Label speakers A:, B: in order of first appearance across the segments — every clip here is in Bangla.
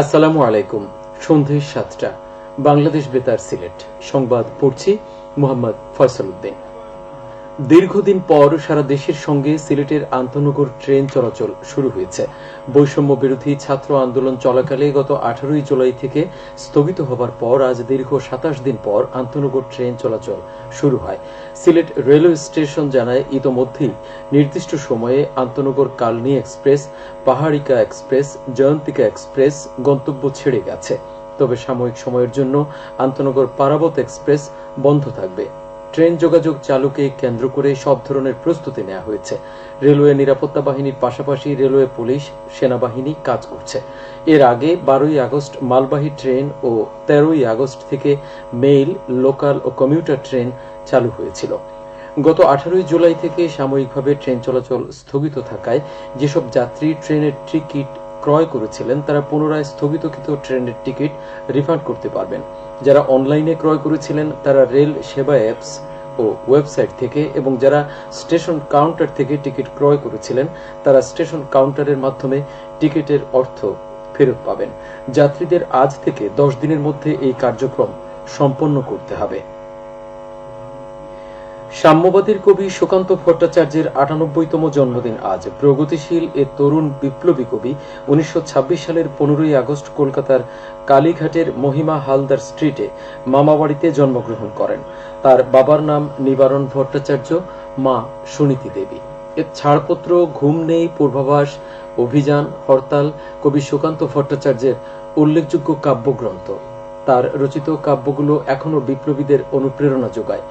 A: আসসালামু আলাইকুম। সন্ধে সাতটা। বাংলাদেশ বেতার সিলেট। সংবাদ পড়ছি মোহাম্মদ ফয়সাল উদ্দিন দীর্ঘদিন পর সারা দেশের সঙ্গে সিলেটের আন্তনগর ট্রেন চলাচল শুরু হয়েছে। বৈষম্য বিরোধী ছাত্র আন্দোলন চলাকালে গত আঠারোই জুলাই থেকে স্থগিত হবার পর আজ দীর্ঘ সাতাশ দিন পর আন্তনগর ট্রেন চলাচল শুরু হয়। সিলেট রেলওয়ে স্টেশন জানায়, ইতোমধ্যেই নির্দিষ্ট সময়ে আন্তনগর Kalni express, Paharika express, Jayantika express গন্তব্য ছেড়ে গেছে। তবে সাময়িক সময়ের জন্য আন্তনগর পারাবত এক্সপ্রেস বন্ধ থাকবে। ট্রেন যোগাযোগ চালুকে কেন্দ্র করে সব ধরনের প্রস্তুতি নেওয়া হয়েছে। রেলওয়ে নিরাপত্তা বাহিনীর পাশাপাশি রেলওয়ে পুলিশ, সেনাবাহিনী কাজ করছে। এর আগে বারোই আগস্ট মালবাহী ট্রেন ও তেরোই আগস্ট থেকে মেইল, লোকাল ও কমিউটার ট্রেন চালু হয়েছিল। গত আঠারোই জুলাই থেকে সাময়িকভাবে ট্রেন চলাচল স্থগিত থাকায় যেসব যাত্রী ট্রেনের টিকিট ক্রয় করেছিলেন, তারা পুনরায় স্থগিতকৃত ট্রেনের টিকিট রিফান্ড করতে পারবেন। যারা অনলাইনে ক্রয় করেছিলেন তারা রেল সেবা অ্যাপস ও ওয়েবসাইট থেকে এবং যারা স্টেশন কাউন্টার থেকে টিকিট ক্রয় করেছিলেন, তারা স্টেশন কাউন্টারের মাধ্যমে টিকিটের অর্থ ফেরত পাবেন। যাত্রীদের আজ থেকে দশ দিনের মধ্যে এই কার্যক্রম সম্পন্ন করতে হবে। সাম্যবাদীর কবি সুকান্ত ভট্টাচার্যের আটানব্বইতম জন্মদিন আজ। প্রগতিশীল এ তরুণ বিপ্লবী কবি উনিশশো ছাব্বিশ সালের পনেরোই আগস্ট কলকাতার কালীঘাটের মহিমা হালদার স্ট্রিটে মামাবাড়িতে জন্মগ্রহণ করেন। তার বাবার নাম নিবারণ ভট্টাচার্য, মা সুনীতি দেবী। এর ছাড়পত্র, ঘুম নেই, পূর্বাভাস, অভিযান, হরতাল, কবি সুকান্ত ভট্টাচার্যের উল্লেখযোগ্য কাব্যগ্রন্থ। তার রচিত কাব্যগুলো এখনও বিপ্লবীদের অনুপ্রেরণা যোগায়।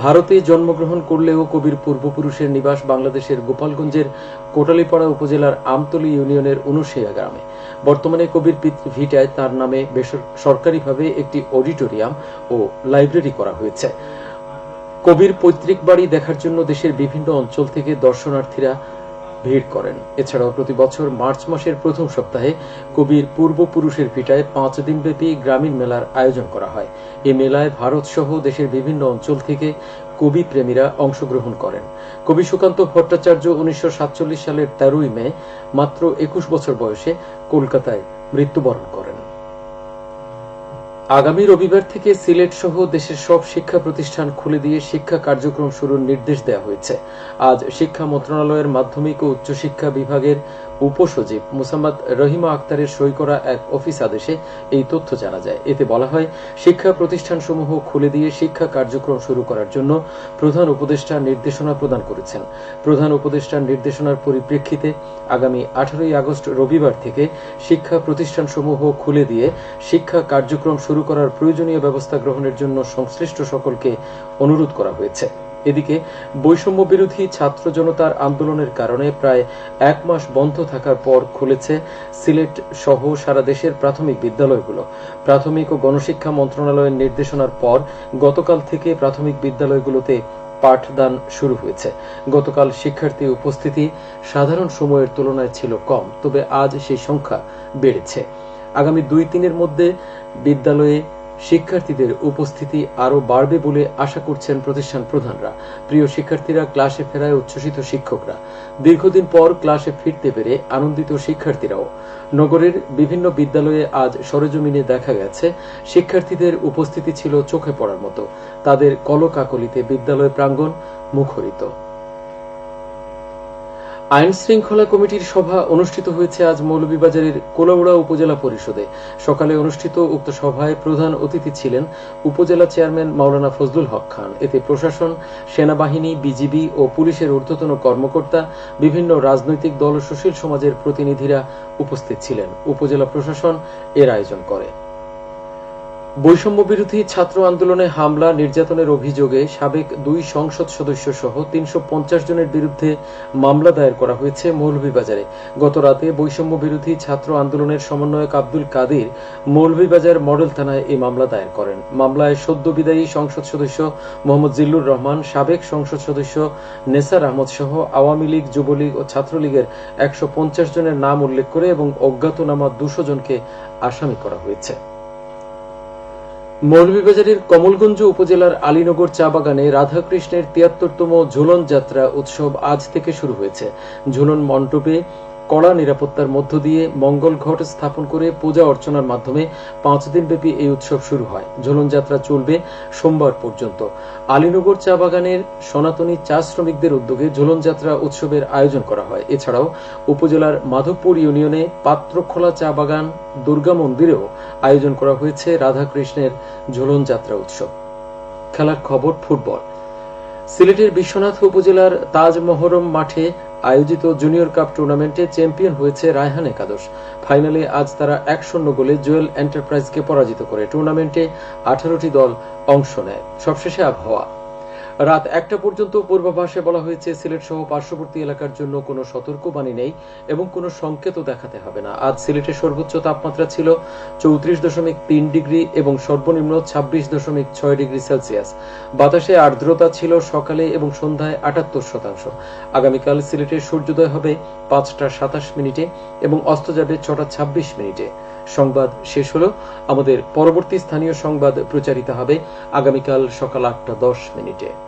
A: ভারতে জন্মগ্রহণ করলেও কবির পূর্বপুরুষের নিবাস বাংলাদেশের গোপালগঞ্জের কোটালীপাড়া উপজেলার আমতলী ইউনিয়নের অনুশেয়া গ্রামে। বর্তমানে কবির পিতৃ ভিটায় তার নামে সরকারিভাবে একটি অডিটোরিয়াম ও লাইব্রেরি করা হয়েছে। কবির পৈতৃক বাড়ি দেখার জন্য দেশের বিভিন্ন অঞ্চল থেকে দর্শনার্থীরা ভিড় করেন। এছাড়াও প্রতি বছর মার্চ মাসের প্রথম সপ্তাহে কবির পূর্বপুরুষের পিঠায় পাঁচ দিনব্যাপী গ্রামীণ মেলার আয়োজন করা হয়। এই মেলায় ভারত সহ দেশের বিভিন্ন অঞ্চল থেকে কবি প্রেমীরা অংশগ্রহণ করেন। কবি সুকান্ত ভট্টাচার্য উনিশশো সাতচল্লিশ সালের তেরোই মে, মাত্র একুশ বছর বয়সে কলকাতায় মৃত্যুবরণ করেন। আগামী রবিবার থেকে সিলেট সহ দেশের সব শিক্ষা প্রতিষ্ঠান খুলে দিয়ে শিক্ষা কার্যক্রম শুরুর নির্দেশ দেওয়া হয়েছে। আজ শিক্ষা মন্ত্রণালয়ের মাধ্যমিক ও উচ্চশিক্ষা বিভাগের উপসচিব মুসাম্মদ রহিমা আক্তারের সই করা এক অফিস আদেশে এই তথ্য জানা যায়। এতে বলা হয়, শিক্ষা প্রতিষ্ঠানসমূহ খুলে দিয়ে শিক্ষা কার্যক্রম শুরু করার জন্য প্রধান উপদেষ্টা নির্দেশনা প্রদান করেছেন। প্রধান উপদেষ্টার নির্দেশনার পরিপ্রেক্ষিতে আগামী আঠারোই আগস্ট রবিবার থেকে শিক্ষা প্রতিষ্ঠানসমূহ খুলে দিয়ে শিক্ষা কার্যক্রম শুরু করার প্রয়োজনীয় ব্যবস্থা গ্রহণের জন্য সংশ্লিষ্ট সকলকে অনুরোধ করা হয়েছে। এদিকে, বৈষম্য বিরোধী ছাত্র জনতার আন্দোলনের কারণে প্রায় এক মাস বন্ধ থাকার পর খুলেছে সিলেট সহ সারা দেশের প্রাথমিক বিদ্যালয়গুলো। প্রাথমিক ও গণশিক্ষা মন্ত্রণালয়ের নির্দেশনার পর গতকাল থেকে প্রাথমিক বিদ্যালয়গুলোতে পাঠদান শুরু হয়েছে। গতকাল শিক্ষার্থী উপস্থিতি সাধারণ সময়ের তুলনায় ছিল কম, তবে আজ সেই সংখ্যা বেড়েছে। আগামী দুই তিনের মধ্যে বিদ্যালয়ে শিক্ষার্থীদের উপস্থিতি আরও বাড়বে বলে আশা করছেন প্রতিষ্ঠান প্রধানরা। প্রিয় শিক্ষার্থীরা, ক্লাসে ফেরায় উচ্ছ্বসিত শিক্ষকরা। দীর্ঘদিন পর ক্লাসে ফিরতে পেরে আনন্দিত শিক্ষার্থীরাও। নগরের বিভিন্ন বিদ্যালয়ে আজ সরেজমিনে দেখা গেছে, শিক্ষার্থীদের উপস্থিতি ছিল চোখে পড়ার মতো। তাদের কলকাকলিতে বিদ্যালয় প্রাঙ্গণ মুখরিত। আইন শৃঙ্খলা কমিটির সভা অনুষ্ঠিত হয়েছে আজ মৌলভীবাজারের কোলাউড়া উপজেলা পরিষদে। সকালে অনুষ্ঠিত উক্ত সভায় প্রধান অতিথি ছিলেন উপজেলা চেয়ারম্যান মাওলানা ফজলুল হক খান। এতে প্রশাসন, সেনাবাহিনী, বিজিবি ও পুলিশের ঊর্ধ্বতন কর্মকর্তা, বিভিন্ন রাজনৈতিক দল ও সুশীল সমাজের প্রতিনিধিরা উপস্থিত ছিলেন। উপজেলা প্রশাসন এর আয়োজন করে। বৈষম্য বিরোধী ছাত্র আন্দোলনে হামলা, নির্যাতনের অভিযোগে সাবেক দুই সংসদ সদস্য সহ তিনশো পঞ্চাশ জনের বিরুদ্ধে মামলা দায়ের করা হয়েছে মৌলভীবাজারে। গত রাতে বৈষম্য বিরোধী ছাত্র আন্দোলনের সমন্বয়ক আব্দুল কাদির মৌলভীবাজার মডেল থানায় এই মামলা দায়ের করেন। মামলায় সদ্য বিদায়ী সংসদ সদস্য মোহাম্মদ জিল্লুর রহমান, সাবেক সংসদ সদস্য নেসার আহমদ সহ আওয়ামী লীগ, যুবলীগ ও ছাত্রলীগের একশো পঞ্চাশ জনের নাম উল্লেখ করে এবং অজ্ঞাতনামা দুশো জনকে আসামি করা হয়েছে। মৌলভীবাজারের কমলগঞ্জ উপজেলার আলীনগর চা বাগানে রাধাকৃষ্ণের তিয়াত্তরতম ঝুলন যাত্রা উৎসব আজ থেকে শুরু হয়েছে। ঝুলন মণ্ডপে কড়া নিরাপত্তার মধ্য দিয়ে মঙ্গল ঘট স্থাপন করে পূজা অর্চনার মাধ্যমে পাঁচ দিনব্যাপী এই উৎসব শুরু হয়। ঝুলন যাত্রা চলবে সোমবার পর্যন্ত। আলীনগর চা বাগানের সনাতনী চা শ্রমিকদের উদ্যোগে ঝুলন যাত্রা উৎসবের আয়োজন করা হয়। এছাড়াও উপজেলার মাধবপুর ইউনিয়নে পাত্রখোলা চা বাগান, দুর্গা মন্দিরেও আয়োজন করা হয়েছে রাধাকৃষ্ণের ঝুলন যাত্রা উৎসব। খেলার খবর ফুটবল। সিলেটের বিশ্বনাথ উপজেলার তাজ মহরম মাঠে আয়োজিত জুনিয়র কাপ টুর্নামেন্টে চ্যাম্পিয়ন হয়েছে রায়হান একাদশ। ফাইনালে আজ তারা এক শূন্য গোলে জুয়েল এন্টারপ্রাইজকে পরাজিত করে টুর্নামেন্টে আঠারোটি দল অংশ নেয়। সবশেষে আবহাওয়া। রাত একটা পর্যন্ত পূর্বাভাসে বলা হয়েছে, সিলেট সহ পার্শ্ববর্তী এলাকার জন্য কোনো সতর্কবাণী নেই এবং কোনো সংকেতও দেখাতে হবে না। আজ সিলেটের সর্বোচ্চ তাপমাত্রা ছিল চৌত্রিশ দশমিক তিন ডিগ্রি এবং সর্বনিম্ন ছাব্বিশ দশমিক ছয় ডিগ্রি সেলসিয়াস। বাতাসে আর্দ্রতা ছিল সকালে এবং সন্ধ্যায় আটাত্তর শতাংশ। আগামীকাল সিলেটের সূর্যোদয় হবে পাঁচটা সাতাশ মিনিটে এবং অস্ত যাবে ছটা ছাব্বিশ মিনিটে। সংবাদ শেষ হলো। আমাদের পরবর্তী স্থানীয় সংবাদ প্রচারিত হবে আগামীকাল সকাল আটটা দশ মিনিটে।